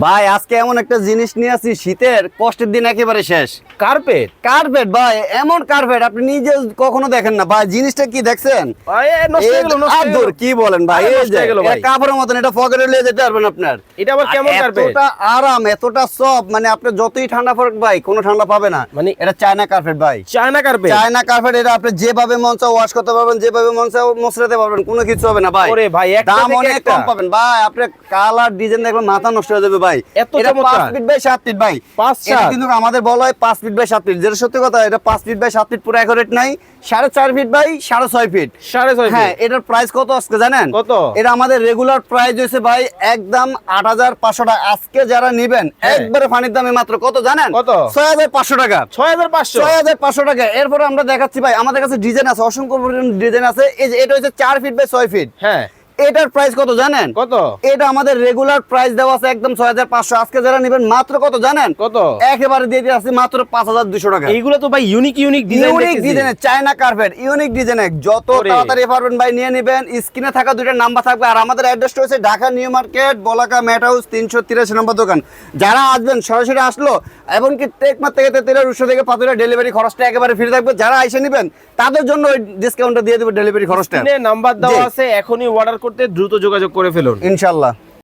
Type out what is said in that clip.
ভাই আজকে এমন একটা জিনিস নিয়ে আসি শীতের কষ্টের দিন একেবারে শেষ। কার্পেট কার্পেট ভাই এমন কার্পেট আপনি নিজে কখনো দেখেন না। ভাই জিনিসটা কি দেখছেন। কি বলেন ভাই? এই যে কাপড়ের মতন এটা পকেটে নিয়ে যেতে পারবেন আপনার। এটা আবার কেমন কার্পেট এতটা আরাম এতটা সফট মানে আপনি যতই ঠান্ডা পড়ুক ভাই কোনো ঠান্ডা পাবে না। মানে এটা চায়না কার্পেট ভাই। চায়না কার্পেট চায়না কার্পেট এটা আপনি যেভাবে মন চাও ওয়াশ করতে পারবেন যেভাবে মন চাও মশলাতে পারবেন কোনো কিছু হবে না ভাই। ওরে ভাই, দাম অনেক কম পাবেন। ভাই আপনি কালার ডিজাইন দেখলে মাথা নষ্ট হয়ে যাবে ভাই। এত চমৎকার। 5 ফিট বাই 7 ফিট ভাই। পাঁচ, এটা সাত। কিন্তু আমাদের বলা হয় 5 ফিট বাই 7 ফিট যেটা সত্যি কথা এটা 5 ফিট বাই 7 ফিট পুরো অ্যাকুরেট নাই। 4.5 ফিট বাই 6.5 ফিট সাড়ে ছয় হ্যাঁ এটার প্রাইস কত আজকে জানেন? কত? এটা আমাদের রেগুলার প্রাইস হয়েছে ভাই একদম আট হাজার পাঁচশো টাকা। আজকে যারা নিবেন হ্যাঁ। একবারে পানির দামে মাত্র। কত জানেন? কত? ছয় হাজার পাঁচশো টাকা। ছয় হাজার পাঁচশো? ছয় হাজার পাঁচশো টাকা। এরপরে আমরা দেখাচ্ছি ভাই আমাদের কাছে ডিজাইন আছে অসংখ্য ডিজাইন আছে। এই যে এটা হচ্ছে চার ফিট বাই ছয় ফিট হ্যাঁ। এটার প্রাইস কত জানেন? কত? এটা আমাদের রেগুলার প্রাইস দেওয়া আছে একদম ছয় হাজার পাঁচশো। আজকে যারা নেবেন মাত্র কত জানেন? কত? একেবারে দিয়ে দিয়ে আছে মাত্র পাঁচ হাজার দুশো টাকা। এইগুলো তো ভাই ইউনিক ইউনিক ডিজাইন ইউনিক ডিজাইনের চায়না কার্পেট ইউনিক ডিজাইনের যত। তাড়াতাড়ি পারবেন ভাই নিয়ে নেবেন। স্ক্রিনে থাকা দুইটা নাম্বার থাকবে। আর আমাদের অ্যাড্রেসটা হচ্ছে Dhaka New Market Balaka mat house তিনশো তিরাশি নম্বর দোকান। যারা আসবেন সরাসরি আসলো এমনকি টেকমার থেকে তেলের উৎস থেকে পাতুরা ডেলিভারি খরচটা একেবারে ফ্রি থাকবে। যারা আইসে নেবেন তাদের জন্য ওই ডিসকাউন্টটা দিয়ে দেবে ডেলিভারি খরচটা। নাম্বার দেওয়া আছে এখনই অর্ডার করতে দ্রুত যোগাযোগ করে ফেলুন। ইনশাল্লাহ